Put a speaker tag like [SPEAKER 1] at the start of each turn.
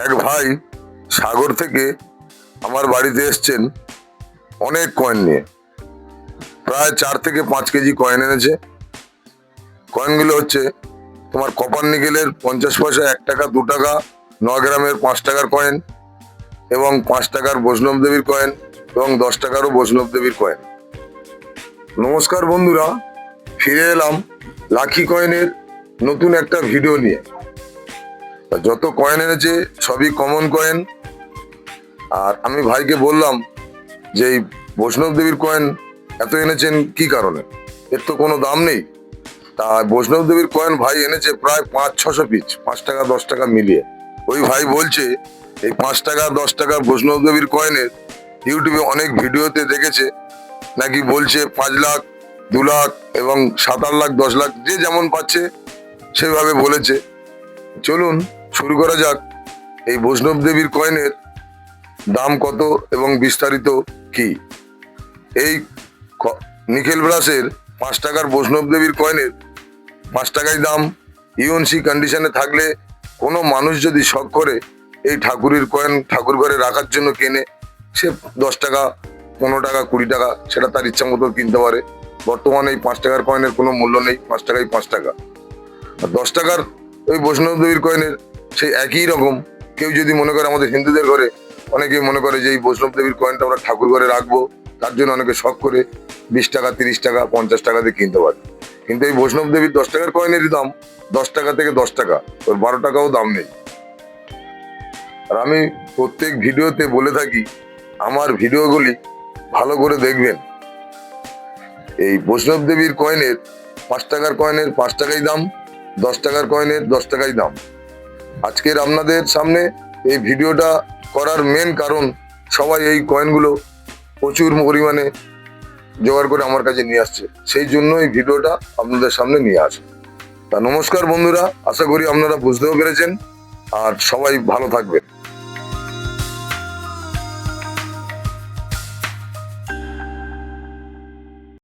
[SPEAKER 1] এক ভাই সাগর থেকে আমার বাড়িতে এসছেন অনেক কয়েন নিয়ে। প্রায় চার থেকে পাঁচ কেজি কয়েন এনেছে। কয়েনগুলো হচ্ছে তোমার কপার নিকেলের পঞ্চাশ পয়সা, এক টাকা, দু টাকা, ন গ্রামের পাঁচ টাকার কয়েন এবং পাঁচ টাকার বৈষ্ণব দেবীর কয়েন এবং দশ টাকারও বৈষ্ণব দেবীর কয়েন নমস্কার বন্ধুরা, ফিরে এলাম লাকি কয়েনের নতুন একটা ভিডিও নিয়ে। যত কয়েন এনেছে, সবই কমন কয়েন আর আমি ভাইকে বললাম যে, এই বৈষ্ণব দেবীর কয়েন এত এনেছেন কি কারণে? এর তো কোনো দাম নেই। তা বৈষ্ণব দেবীর কয়েন ভাই এনেছে প্রায় পাঁচ, ছশো পিস পাঁচ টাকা, দশ টাকা মিলিয়ে। ওই ভাই বলছে, এই পাঁচ টাকা, দশ টাকা বৈষ্ণব দেবীর কয়েনের ইউটিউবে অনেক ভিডিওতে দেখেছে। নাকি বলছে পাঁচ লাখ, দু লাখ এবং সাত, আট লাখ, দশ লাখ, যে যেমন পাচ্ছে সেভাবে বলেছে। চলুন শুরু করা যাক। এই বৈষ্ণব দেবীর কয়েনের দাম কত এবং বিস্তারিত কি? এই নিকেল ব্রাসের পাঁচ টাকার বৈষ্ণব দেবীর কয়েনের পাঁচ টাকাই দাম। ইউএনসি কন্ডিশনে থাকলে কোনো মানুষ যদি শখ করে এই ঠাকুরের কয়েন ঠাকুর ঘরে রাখার জন্য কেনে, সে দশ টাকা, পনেরো টাকা, কুড়ি টাকা, সেটা তার ইচ্ছা মতো কিনতে পারে। বর্তমানে এই পাঁচ টাকার কয়েনের কোনো মূল্য নেই, পাঁচ টাকাই পাঁচ টাকা। আর দশ টাকার ওই বৈষ্ণব দেবীর কয়েনের সেই একই রকম। কেউ যদি মনে করে আমাদের হিন্দুদের ঘরে অনেকে মনে করে যে এই বৈষ্ণব দেবীর কয়েনটা আমরা ঠাকুর ঘরে রাখব, তার জন্য অনেকে শখ করে বিশ টাকা, তিরিশ টাকা, পঞ্চাশ টাকা দিয়ে কিনতে পারে। কিন্তু এই বৈষ্ণব দেবীর দশ টাকার কয়েনেরই দাম, দশ টাকা থেকে দশ টাকা ওর বারো টাকাও দাম নেই। আর আমি প্রত্যেক ভিডিওতে বলে থাকি, আমার ভিডিওগুলি ভালো করে দেখবেন। এই বৈষ্ণব দেবীর কয়েনের পাঁচ টাকার কয়েনের পাঁচ টাকাই দাম, দশ টাকার কয়েনের দশ টাকাই দাম। আজকের আপনাদের সামনে এই ভিডিওটা করার মেন কারণ সবাই এই কয়েনগুলো প্রচুর পরিমাণে জোগাড় করে আমার কাছে নিয়ে আসছে। সেই জন্য এই ভিডিওটা আপনাদের সামনে নিয়ে আসে। তা নমস্কার বন্ধুরা, আশা করি আপনারা বুঝতেও পেরেছেন। আর সবাই ভালো থাকবেন।